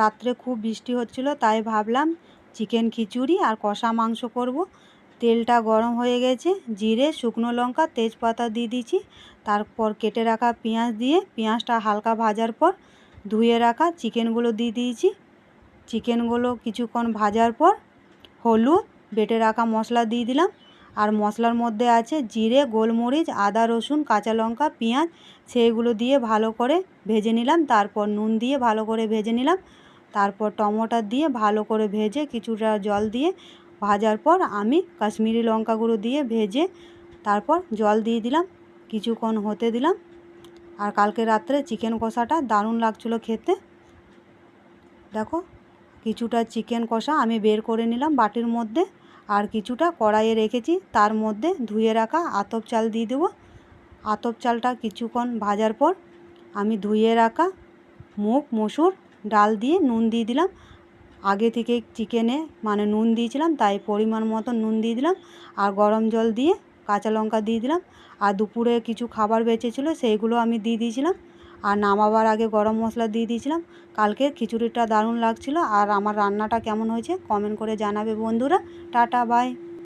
রাত্রে খুব বৃষ্টি হচ্ছিল, তাই ভাবলাম চিকেন খিচুড়ি আর কষা মাংস করব। তেলটা গরম হয়ে গেছে, জিরে, শুকনো লঙ্কা, তেজপাতা দিয়ে দিয়েছি, তারপর কেটে রাখা পেঁয়াজ দিয়ে, পেঁয়াজটা হালকা ভাজার পর ধুয়ে রাখা চিকেনগুলো দিয়ে দিয়েছি। চিকেনগুলো কিছুক্ষণ ভাজার পর হলুদ, বেটে রাখা মশলা দিয়ে দিলাম, আর মশলার মধ্যে আছে জিরে, গোলমরিচ, আদা, রসুন, কাঁচা লঙ্কা, পেঁয়াজ, সেইগুলো দিয়ে ভালো করে ভেজে নিলাম, তারপর নুন দিয়ে ভালো করে ভেজে নিলাম তারপর টমেটো দিয়ে ভালো করে ভেজে কিছুটা জল দিয়ে ভাজার পর আমি কাশ্মীরি লঙ্কা গুঁড়ো দিয়ে ভেজে তারপর জল দিয়ে দিলাম, কিছুক্ষণ হতে দিলাম। আর কালকে রাত্রে চিকেন কষাটা দারুণ লাগছিল খেতে। দেখো, কিছুটা চিকেন কষা আমি বের করে নিলাম বাটির মধ্যে আর কিছুটা কড়াইয়ে রেখেছি। তার মধ্যে ধুয়ে রাখা আতপ চাল দিয়ে দেবো। আতপ চালটা কিছুক্ষণ ভাজার পর আমি ধুয়ে রাখা মুগ, মসুর ডাল দিয়ে নুন দিয়ে দিলাম। আগে থেকে চিকেনে মানে নুন দিয়েছিলাম, তাই পরিমাণ মতো নুন দিয়ে দিলাম আর গরম জল দিয়ে কাঁচা লঙ্কা দিয়ে দিলাম। আর দুপুরে কিছু খাবার বেঁচেছিলো সেইগুলো আমি দিয়ে দিয়েছিলাম। আর নামাবার আগে গরম মশলা দিয়ে দিয়েছিলাম। কালকে খিচুড়িটা দারুণ লাগছিল। আর আমার রান্নাটা কেমন হয়েছে কমেন্ট করে জানাবে বন্ধুরা। Tata bye